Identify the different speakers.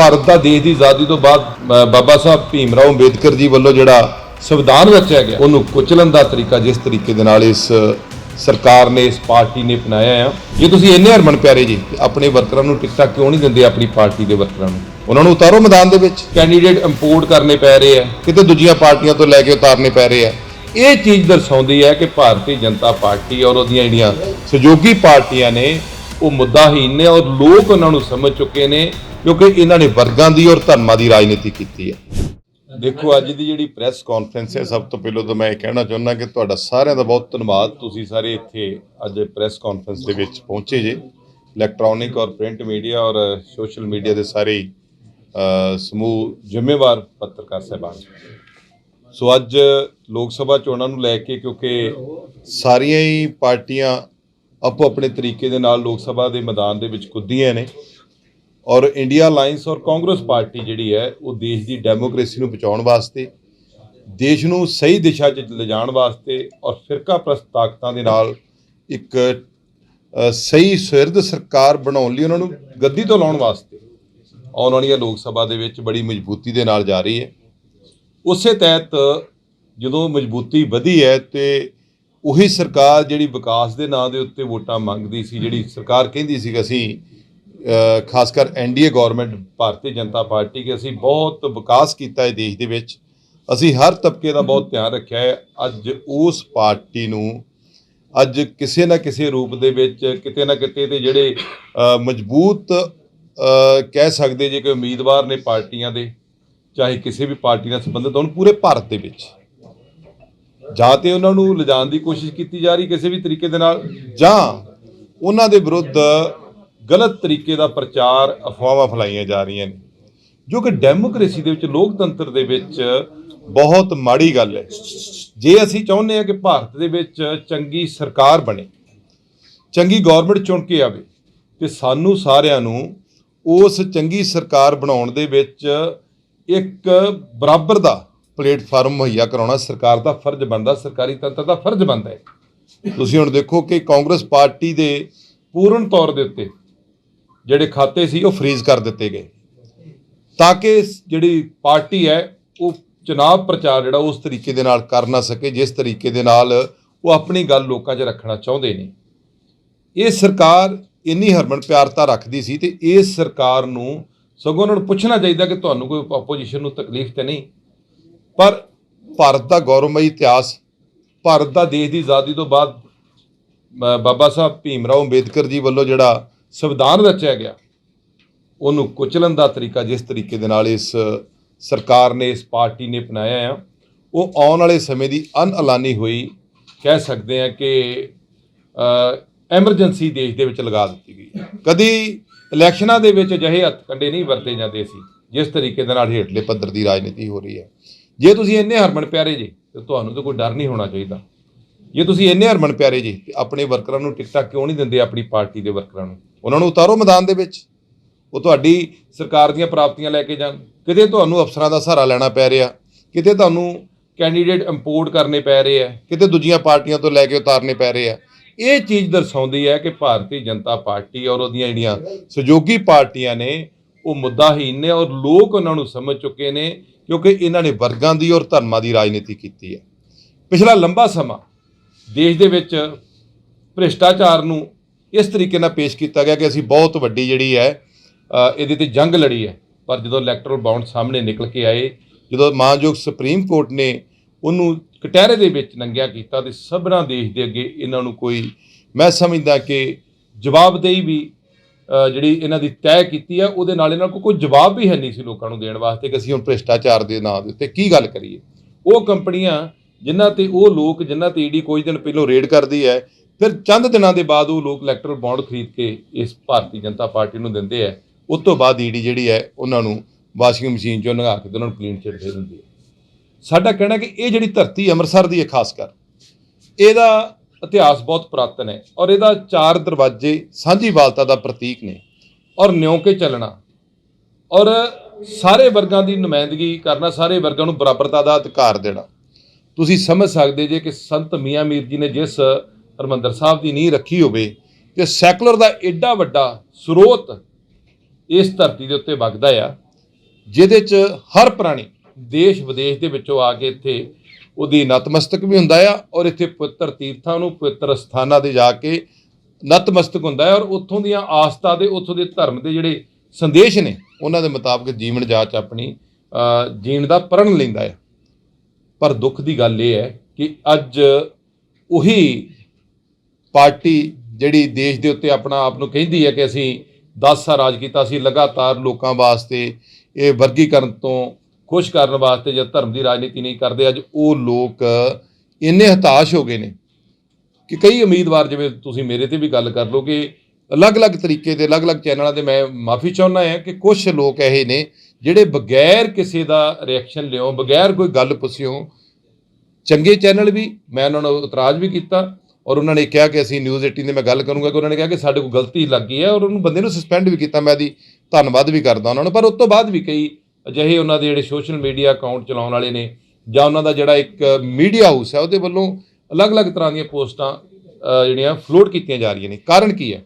Speaker 1: ਭਾਰਤ ਦਾ ਦੇਸ਼ ਦੀ ਆਜ਼ਾਦੀ ਤੋਂ ਬਾਅਦ ਬਾਬਾ ਸਾਹਿਬ ਭੀਮ ਰਾਓ ਅੰਬੇਦਕਰ ਜੀ ਵੱਲੋਂ ਜਿਹੜਾ ਸੰਵਿਧਾਨ ਰਚਿਆ ਗਿਆ, ਉਹਨੂੰ ਕੁਚਲਣ ਦਾ ਤਰੀਕਾ ਜਿਸ ਤਰੀਕੇ ਦੇ ਨਾਲ ਇਸ ਸਰਕਾਰ ਨੇ, ਇਸ ਪਾਰਟੀ ਨੇ ਅਪਣਾਇਆ ਆ। ਜੇ ਤੁਸੀਂ ਇੰਨੇ ਹਰਮਨ ਪਿਆਰੇ ਜੀ ਆਪਣੇ ਵਰਕਰਾਂ ਨੂੰ ਟਿਕਟਾਂ ਕਿਉਂ ਨਹੀਂ ਦਿੰਦੇ ਆਪਣੀ ਪਾਰਟੀ ਦੇ ਵਰਕਰਾਂ ਨੂੰ? ਉਹਨਾਂ ਨੂੰ ਉਤਾਰੋ ਮੈਦਾਨ ਦੇ ਵਿੱਚ। ਕੈਂਡੀਡੇਟ ਇੰਪੋਰਟ ਕਰਨੇ ਪੈ ਰਹੇ ਆ, ਕਿਤੇ ਦੂਜੀਆਂ ਪਾਰਟੀਆਂ ਤੋਂ ਲੈ ਕੇ ਉਤਾਰਨੇ ਪੈ ਰਹੇ ਆ। ਇਹ ਚੀਜ਼ ਦਰਸਾਉਂਦੀ ਹੈ ਕਿ ਭਾਰਤੀ ਜਨਤਾ ਪਾਰਟੀ ਔਰ ਉਹਦੀਆਂ ਜਿਹੜੀਆਂ ਸਹਿਯੋਗੀ ਪਾਰਟੀਆਂ ਨੇ ਉਹ ਮੁੱਦਾਹੀਨ ਨੇ ਔਰ ਲੋਕ ਉਹਨਾਂ ਨੂੰ ਸਮਝ ਚੁੱਕੇ ਨੇ, ਕਿਉਂਕਿ ਇਹਨਾਂ ਨੇ ਵਰਗਾਂ ਦੀ ਔਰ ਧਰਮਾਂ ਦੀ ਰਾਜਨੀਤੀ ਕੀਤੀ ਹੈ। ਦੇਖੋ, ਅੱਜ ਦੀ ਜਿਹੜੀ ਪ੍ਰੈਸ ਕਾਨਫਰੰਸ ਹੈ, ਸਭ ਤੋਂ ਪਹਿਲਾਂ ਤਾਂ ਮੈਂ ਇਹ ਕਹਿਣਾ ਚਾਹੁੰਦਾ ਕਿ ਤੁਹਾਡਾ ਸਾਰਿਆਂ ਦਾ ਬਹੁਤ ਧੰਨਵਾਦ। ਤੁਸੀਂ ਸਾਰੇ ਇੱਥੇ ਅੱਜ ਪ੍ਰੈਸ ਕਾਨਫਰੰਸ ਦੇ ਵਿੱਚ ਪਹੁੰਚੇ ਜੇ। ਇਲੈਕਟ੍ਰੋਨਿਕ ਔਰ ਪ੍ਰਿੰਟ ਮੀਡੀਆ ਔਰ ਸੋਸ਼ਲ ਮੀਡੀਆ ਦੇ ਸਾਰੇ ਸਮੂਹ ਜ਼ਿੰਮੇਵਾਰ ਪੱਤਰਕਾਰ ਸਹਿਬਾਨ। ਸੋ ਅੱਜ ਲੋਕ ਸਭਾ ਚੋਣਾਂ ਨੂੰ ਲੈ ਕੇ, ਕਿਉਂਕਿ ਸਾਰੀਆਂ ਹੀ ਪਾਰਟੀਆਂ ਆਪੋ ਆਪਣੇ ਤਰੀਕੇ ਦੇ ਨਾਲ ਲੋਕ ਸਭਾ ਦੇ ਮੈਦਾਨ ਦੇ ਵਿੱਚ ਕੁੱਦੀਆਂ ਨੇ। ਔਰ ਇੰਡੀਆ ਅਲਾਈਅੰਸ ਔਰ ਕਾਂਗਰਸ ਪਾਰਟੀ ਜਿਹੜੀ ਹੈ, ਉਹ ਦੇਸ਼ ਦੀ ਡੈਮੋਕ੍ਰੇਸੀ ਨੂੰ ਬਚਾਉਣ ਵਾਸਤੇ, ਦੇਸ਼ ਨੂੰ ਸਹੀ ਦਿਸ਼ਾ 'ਚ ਲਿਜਾਣ ਵਾਸਤੇ ਔਰ ਫਿਰਕਾ ਪ੍ਰਸਤ ਤਾਕਤਾਂ ਦੇ ਨਾਲ ਇੱਕ ਸਹੀ ਸੁਹਿਰਦ ਸਰਕਾਰ ਬਣਾਉਣ ਲਈ ਉਹਨਾਂ ਨੂੰ ਗੱਦੀ ਤੋਂ ਲਾਉਣ ਵਾਸਤੇ ਆਉਣ ਵਾਲੀਆਂ ਲੋਕ ਸਭਾ ਦੇ ਵਿੱਚ ਬੜੀ ਮਜ਼ਬੂਤੀ ਦੇ ਨਾਲ ਜਾ ਰਹੀ ਹੈ। ਉਸੇ ਤਹਿਤ ਜਦੋਂ ਮਜ਼ਬੂਤੀ ਵਧੀ ਹੈ ਤੇ ਉਹੀ ਸਰਕਾਰ ਜਿਹੜੀ ਵਿਕਾਸ ਦੇ ਨਾਂ ਦੇ ਉੱਤੇ ਵੋਟਾਂ ਮੰਗਦੀ ਸੀ, ਜਿਹੜੀ ਸਰਕਾਰ ਕਹਿੰਦੀ ਸੀ ਕਿ ਅਸੀਂ ਖਾਸ ਕਰ NDA government, Bharatiya Janata Party ਕਿ ਅਸੀਂ ਬਹੁਤ ਵਿਕਾਸ ਕੀਤਾ ਹੈ ਦੇਸ਼ ਦੇ ਵਿੱਚ। ਅਸੀਂ ਹਰ ਤਬਕੇ ਦਾ ਬਹੁਤ ਧਿਆਨ ਰੱਖਿਆ ਹੈ। ਅੱਜ ਉਸ ਪਾਰਟੀ ਨੂੰ, ਅੱਜ ਕਿਸੇ ਨਾ ਕਿਸੇ ਰੂਪ ਦੇ ਵਿੱਚ ਕਿਤੇ ਨਾ ਕਿਤੇ ਤੇ ਜਿਹੜੇ ਮਜ਼ਬੂਤ ਕਹਿ ਸਕਦੇ ਜੇ ਕਿ ਉਮੀਦਵਾਰ ਨੇ ਪਾਰਟੀਆਂ ਦੇ, ਚਾਹੇ ਕਿਸੇ ਵੀ ਪਾਰਟੀ ਨਾਲ ਸੰਬੰਧਿਤ ਹੋਣ, ਪੂਰੇ ਭਾਰਤ ਦੇ ਵਿੱਚ। ਜਾਂ ਤੇ ਉਹਨਾਂ ਨੂੰ ਲਿਜਾਣ ਦੀ ਕੋਸ਼ਿਸ਼ ਕੀਤੀ ਜਾ ਰਹੀ ਕਿਸੇ ਵੀ ਤਰੀਕੇ ਦੇ ਨਾਲ, ਜਾਂ ਉਹਨਾਂ ਦੇ ਵਿਰੁੱਧ ਗਲਤ ਤਰੀਕੇ ਦਾ ਪ੍ਰਚਾਰ ਅਫਵਾਹਾਂ ਫੈਲਾਈਆਂ ਜਾ ਰਹੀਆਂ ਨੇ। ਜੋ ਕਿ ਡੈਮੋਕ੍ਰੇਸੀ ਦੇ ਵਿੱਚ, ਲੋਕਤੰਤਰ ਦੇ ਵਿੱਚ ਬਹੁਤ ਮਾੜੀ ਗੱਲ ਹੈ। ਜੇ ਅਸੀਂ ਚਾਹੁੰਦੇ ਹਾਂ ਕਿ ਭਾਰਤ ਦੇ ਵਿੱਚ ਚੰਗੀ ਸਰਕਾਰ ਬਣੇ, ਚੰਗੀ ਗਵਰਨਮੈਂਟ ਚੁਣ ਕੇ ਆਵੇ, ਤੇ ਸਾਨੂੰ ਸਾਰਿਆਂ ਨੂੰ ਉਸ ਚੰਗੀ ਸਰਕਾਰ ਬਣਾਉਣ ਦੇ ਵਿੱਚ ਇੱਕ ਬਰਾਬਰ ਦਾ ਪਲੇਟਫਾਰਮ ਮੁਹੱਈਆ ਕਰਾਉਣਾ, ਸਰਕਾਰ ਦਾ ਫਰਜ਼ ਬਣਦਾ, ਸਰਕਾਰੀ ਤੰਤਰ ਦਾ ਫਰਜ਼ ਬਣਦਾ ਹੈ। ਤੁਸੀਂ ਹੁਣ ਦੇਖੋ ਕਿ ਕਾਂਗਰਸ ਪਾਰਟੀ ਦੇ ਪੂਰਨ ਤੌਰ ਦੇ ਉੱਤੇ ਜਿਹੜੇ ਖਾਤੇ ਸੀ, ਉਹ ਫ੍ਰੀਜ਼ ਕਰ ਦਿੱਤੇ ਗਏ। ਤਾਂ ਕਿ ਜਿਹੜੀ ਪਾਰਟੀ ਹੈ, ਉਹ ਚੁਣਾਵ ਪ੍ਰਚਾਰ ਜਿਹੜਾ ਉਸ ਤਰੀਕੇ ਦੇ ਨਾਲ ਕਰ ਨਾ ਸਕੇ, ਜਿਸ ਤਰੀਕੇ ਦੇ ਨਾਲ ਉਹ ਆਪਣੀ ਗੱਲ ਲੋਕਾਂ 'ਚ ਰੱਖਣਾ ਚਾਹੁੰਦੇ ਨੇ। ਇਹ ਸਰਕਾਰ ਇੰਨੀ ਹਰਮਨ ਪਿਆਰਤਾ ਰੱਖਦੀ ਸੀ ਤੇ ਇਸ ਸਰਕਾਰ ਨੂੰ ਸਗੋਂ ਉਹਨਾਂ ਨੂੰ ਪੁੱਛਣਾ ਚਾਹੀਦਾ ਕਿ ਤੁਹਾਨੂੰ ਕੋਈ ਆਪੋਜੀਸ਼ਨ ਨੂੰ ਤਕਲੀਫ ਤੇ ਨਹੀਂ। ਪਰ ਭਾਰਤ ਦਾ ਗੌਰਵਮਈ ਇਤਿਹਾਸ, ਭਾਰਤ ਦਾ ਦੇਸ਼ ਦੀ ਆਜ਼ਾਦੀ ਤੋਂ ਬਾਅਦ ਬਾਬਾ ਸਾਹਿਬ ਭੀਮ ਰਾਓ ਅੰਬੇਦਕਰ ਜੀ ਵੱਲੋਂ ਜਿਹੜਾ ਸੰਵਿਧਾਨ ਰਚਿਆ ਗਿਆ, ਉਹਨੂੰ ਕੁਚਲਣ ਦਾ ਤਰੀਕਾ ਜਿਸ ਤਰੀਕੇ ਦੇ ਨਾਲ ਇਸ ਸਰਕਾਰ ਨੇ, ਇਸ ਪਾਰਟੀ ਨੇ ਅਪਣਾਇਆ ਆ, ਉਹ ਆਉਣ ਵਾਲੇ ਸਮੇਂ ਦੀ ਅਨਐਲਾਨੀ ਹੋਈ ਕਹਿ ਸਕਦੇ ਆ ਕਿ ਐਮਰਜੈਂਸੀ ਦੇਸ਼ ਦੇ ਵਿੱਚ ਲਗਾ ਦਿੱਤੀ ਗਈ ਹੈ। ਕਦੀ ਇਲੈਕਸ਼ਨਾਂ ਦੇ ਵਿੱਚ ਅਜਿਹੇ ਹੱਥ ਕੰਡੇ ਨਹੀਂ ਵਰਤੇ ਜਾਂਦੇ ਸੀ, ਜਿਸ ਤਰੀਕੇ ਦੇ ਨਾਲ ਹੇਠਲੇ ਪੱਧਰ ਦੀ ਰਾਜਨੀਤੀ ਹੋ ਰਹੀ ਹੈ ਜੇ ਤੁਸੀਂ ਇੰਨੇ ਹਰਮਨ ਪਿਆਰੇ ਜੀ, ਤੇ ਤੁਹਾਨੂੰ ਤਾਂ ਕੋਈ ਡਰ ਨਹੀਂ ਹੋਣਾ ਚਾਹੀਦਾ। ਜੇ ਤੁਸੀਂ ਇੰਨੇ ਹਰਮਨ ਪਿਆਰੇ ਜੀ, ਤੇ ਆਪਣੇ ਵਰਕਰਾਂ ਨੂੰ ਟਿਕਟਾਂ ਕਿਉਂ ਨਹੀਂ ਦਿੰਦੇ ਆਪਣੀ ਪਾਰਟੀ ਦੇ ਵਰਕਰਾਂ ਨੂੰ? ਉਹਨਾਂ ਨੂੰ ਉਤਾਰੋ ਮੈਦਾਨ ਦੇ ਵਿੱਚ। ਉਹ ਤੁਹਾਡੀ ਸਰਕਾਰ ਦੀਆਂ ਪ੍ਰਾਪਤੀਆਂ ਲੈ ਕੇ ਜਾਣ। ਕਿਤੇ ਤੁਹਾਨੂੰ ਅਫਸਰਾਂ ਦਾ ਸਹਾਰਾ ਲੈਣਾ ਪੈ ਰਿਹਾ, ਕਿਤੇ ਤੁਹਾਨੂੰ ਕੈਂਡੀਡੇਟ ਇੰਪੋਰਟ ਕਰਨੇ ਪੈ ਰਹੇ ਆ, ਕਿਤੇ ਦੂਜੀਆਂ ਪਾਰਟੀਆਂ ਤੋਂ ਲੈ ਕੇ ਉਤਾਰਨੇ ਪੈ ਰਹੇ ਆ। ਇਹ ਚੀਜ਼ ਦਰਸਾਉਂਦੀ ਹੈ ਕਿ ਭਾਰਤੀ ਜਨਤਾ ਪਾਰਟੀ ਔਰ ਉਹਦੀਆਂ ਜਿਹੜੀਆਂ ਸਹਿਯੋਗੀ ਪਾਰਟੀਆਂ ਨੇ, ਉਹ ਮੁੱਦਾਹੀਨ ਨੇ ਔਰ ਲੋਕ ਉਹਨਾਂ ਨੂੰ ਸਮਝ ਚੁੱਕੇ ਨੇ ਕਿਉਂਕਿ ਇਹਨਾਂ ਨੇ ਵਰਗਾਂ ਦੀ ਔਰ ਧਰਮਾਂ ਦੀ ਰਾਜਨੀਤੀ ਕੀਤੀ ਹੈ। ਪਿਛਲਾ ਲੰਬਾ ਸਮਾਂ ਦੇਸ਼ ਦੇ ਵਿੱਚ ਭ੍ਰਿਸ਼ਟਾਚਾਰ ਨੂੰ ਇਸ ਤਰੀਕੇ ਨਾਲ ਪੇਸ਼ ਕੀਤਾ ਗਿਆ ਕਿ ਅਸੀਂ ਬਹੁਤ ਵੱਡੀ ਜਿਹੜੀ ਹੈ ਇਹਦੇ ਤੇ ਜੰਗ ਲੜੀ ਹੈ। ਪਰ ਜਦੋਂ ਇਲੈਕਟਰਲ ਬਾਉਂਡ ਸਾਹਮਣੇ ਨਿਕਲ ਕੇ ਆਏ, ਜਦੋਂ ਮਾਨਯੋਗ ਸੁਪਰੀਮ ਕੋਰਟ ਨੇ ਉਹਨੂੰ ਕਟਹਿਰੇ ਦੇ ਵਿੱਚ ਨੰਗਿਆ ਕੀਤਾ ਤੇ ਸਭਨਾ ਦੇਸ਼ ਦੇ ਅੱਗੇ ਇਹਨਾਂ ਨੂੰ ਕੋਈ, ਮੈਂ ਸਮਝਦਾ ਕਿ ਜਵਾਬਦੇਹੀ ਵੀ ਜਿਹੜੀ ਇਹਨਾਂ ਦੀ ਤੈਅ ਕੀਤੀ ਹੈ ਉਹਦੇ ਨਾਲ ਇਹਨਾਂ ਕੋਲ ਕੋਈ ਜਵਾਬ ਵੀ ਹੈ ਨਹੀਂ ਸੀ ਲੋਕਾਂ ਨੂੰ ਦੇਣ ਵਾਸਤੇ ਕਿ ਅਸੀਂ ਹੁਣ ਭ੍ਰਿਸ਼ਟਾਚਾਰ ਦੇ ਨਾਂ ਦੇ ਉੱਤੇ ਕੀ ਗੱਲ ਕਰੀਏ। ਉਹ ਕੰਪਨੀਆਂ ਜਿਨ੍ਹਾਂ ਤੇ ਉਹ ਲੋਕ, ਜਿਨ੍ਹਾਂ ਤੇ ਈਡੀ ਕੁਝ ਦਿਨ ਪਹਿਲਾਂ ਰੇਡ ਕਰਦੀ ਹੈ, ਫਿਰ ਚੰਦ ਦਿਨਾਂ ਦੇ ਬਾਅਦ ਉਹ ਲੋਕ ਇਲੈਕਟਰਲ ਬੌਂਡ ਖਰੀਦ ਕੇ ਇਸ ਭਾਰਤੀ ਜਨਤਾ ਪਾਰਟੀ ਨੂੰ ਦਿੰਦੇ ਹੈ। ਉਸ ਤੋਂ ਬਾਅਦ ਈਡੀ ਜਿਹੜੀ ਹੈ, ਉਹਨਾਂ ਨੂੰ ਵਾਸ਼ਿੰਗ ਮਸ਼ੀਨ ਚੋਂ ਲੰਘਾ ਕੇ ਤੇ ਉਹਨਾਂ ਨੂੰ ਕਲੀਨ ਚਿੱਟ ਦੇ ਦਿੰਦੀ ਹੈ। ਸਾਡਾ ਕਹਿਣਾ ਕਿ ਇਹ ਜਿਹੜੀ ਧਰਤੀ ਅੰਮ੍ਰਿਤਸਰ ਦੀ ਹੈ, ਖਾਸ ਕਰ। ਇਹਦਾ ਇਤਿਹਾਸ ਬਹੁਤ ਪੁਰਾਤਨ ਹੈ ਔਰ ਇਹਦਾ ਚਾਰ ਦਰਵਾਜ਼ੇ ਸਾਂਝੀ ਵਾਲਤਾ ਦਾ ਪ੍ਰਤੀਕ ਨੇ ਔਰ ਨਿਉ ਕੇ ਚੱਲਣਾ। ਔਰ ਸਾਰੇ ਵਰਗਾਂ ਦੀ ਨੁਮਾਇੰਦਗੀ ਕਰਨਾ, ਸਾਰੇ ਵਰਗਾਂ ਨੂੰ ਬਰਾਬਰਤਾ ਦਾ ਅਧਿਕਾਰ ਦੇਣਾ। ਤੁਸੀਂ ਸਮਝ ਸਕਦੇ ਜੇ ਕਿ ਸੰਤ ਮੀਆਂ ਮੀਰ ਜੀ ਨੇ ਜਿਸ ਹਰਮੰਦਰ ਸਾਹਿਬ ਦੀ ਨੀਂਹ ਰੱਖੀ ਹੋਵੇ ਤੇ ਸੈਕੂਲਰ ਦਾ ਐਡਾ ਵੱਡਾ ਸਰੋਤ ਇਸ ਧਰਤੀ ਦੇ ਉੱਤੇ ਵਗਦਾ ਆ, ਜਿਹਦੇ 'ਚ ਹਰ ਪ੍ਰਾਣੀ ਦੇਸ਼ ਵਿਦੇਸ਼ ਦੇ ਵਿੱਚੋਂ ਆ ਕੇ ਇੱਥੇ ਉਹਦੀ ਨਤਮਸਤਕ ਵੀ ਹੁੰਦਾ ਆ ਔਰ ਇੱਥੇ ਪਵਿੱਤਰ ਤੀਰਥਾਂ ਨੂੰ ਪਵਿੱਤਰ ਸਥਾਨਾਂ ਤੇ ਜਾ ਕੇ ਨਤਮਸਤਕ ਹੁੰਦਾ ਹੈ ਔਰ ਉੱਥੋਂ ਦੀਆਂ ਆਸਥਾ ਦੇ, ਉੱਥੋਂ ਦੇ ਧਰਮ ਦੇ ਜਿਹੜੇ ਸੰਦੇਸ਼ ਨੇ, ਉਹਨਾਂ ਦੇ ਮੁਤਾਬਕ ਜੀਵਨ ਜਾਚ ਆਪਣੀ ਜੀਣ ਦਾ ਪ੍ਰਣ ਲੈਂਦਾ ਹੈ। ਪਰ ਦੁੱਖ ਦੀ ਗੱਲ ਇਹ ਹੈ ਕਿ ਅੱਜ ਉਹੀ ਪਾਰਟੀ ਜਿਹੜੀ ਦੇਸ਼ ਦੇ ਉੱਤੇ ਆਪਣਾ ਆਪ ਨੂੰ ਕਹਿੰਦੀ ਹੈ ਕਿ ਅਸੀਂ 10 ਸਾਲ ਰਾਜ ਕੀਤਾ ਸੀ, ਲਗਾਤਾਰ ਲੋਕਾਂ ਵਾਸਤੇ ਇਹ ਵਰਗੀਕਰਨ ਤੋਂ ਖੁਸ਼ ਕਰਨ ਵਾਸਤੇ ਜਦ ਧਰਮ ਦੀ ਰਾਜਨੀਤੀ ਨਹੀਂ ਕਰਦੇ, ਅੱਜ ਉਹ ਲੋਕ ਇੰਨੇ ਹਤਾਸ਼ ਹੋ ਗਏ ਨੇ ਕਿ ਕਈ ਉਮੀਦਵਾਰ ਜਿਵੇਂ ਤੁਸੀਂ ਮੇਰੇ ਤੇ ਵੀ ਗੱਲ ਕਰ ਲਓ ਕਿ ਅਲੱਗ-ਅਲੱਗ ਤਰੀਕੇ ਦੇ, ਅਲੱਗ-ਅਲੱਗ ਚੈਨਲਾਂ ਦੇ ਮੈਂ ਮਾਫੀ ਚਾਹੁੰਦਾ ਹਾਂ ਕਿ ਕੁਝ ਲੋਕ ਇਹ ਨੇ ਜਿਹੜੇ ਬਗੈਰ ਕਿਸੇ ਦਾ ਰਿਐਕਸ਼ਨ ਲਿਓ ਬਗੈਰ ਕੋਈ ਗੱਲ ਪੁੱਛਿਓ, ਚੰਗੇ ਚੈਨਲ ਵੀ, ਮੈਂ ਉਹਨਾਂ ਨੂੰ ਇਤਰਾਜ਼ ਵੀ ਕੀਤਾ ਔਰ ਉਹਨਾਂ ਨੇ ਕਿਹਾ ਕਿ ਅਸੀਂ ਨਿਊਜ਼ 18 ਦੇ ਮੈਂ ਗੱਲ ਕਰੂੰਗਾ ਕਿ ਉਹਨਾਂ ਨੇ ਕਿਹਾ ਕਿ ਸਾਡੇ ਕੋਲ ਗਲਤੀ ਲੱਗੀ ਹੈ ਔਰ ਉਹਨੂੰ ਬੰਦੇ ਨੂੰ ਸਸਪੈਂਡ ਵੀ ਕੀਤਾ, ਮੈਂ ਦੀ ਧੰਨਵਾਦ ਵੀ ਕਰਦਾ ਉਹਨਾਂ ਨੂੰ, ਪਰ ਉਸ ਤੋਂ ਬਾਅਦ ਵੀ ਕਈ ਅਜਿਹੇ ਉਹਨਾਂ ਦੇ ਜਿਹੜੇ ਸੋਸ਼ਲ ਮੀਡੀਆ ਅਕਾਊਂਟ ਚਲਾਉਣ ਵਾਲੇ ਨੇ ਜਾਂ ਉਹਨਾਂ ਦਾ ਜਿਹੜਾ ਇੱਕ ਮੀਡੀਆ ਹਾਊਸ ਹੈ, ਉਹਦੇ ਵੱਲੋਂ ਅਲੱਗ-ਅਲੱਗ ਤਰ੍ਹਾਂ ਦੀਆਂ ਪੋਸਟਾਂ ਜਿਹੜੀਆਂ ਫਲੋਟ ਕੀਤੀਆਂ ਜਾ ਰਹੀਆਂ ਨੇ। ਕਾਰਨ ਕੀ ਹੈ?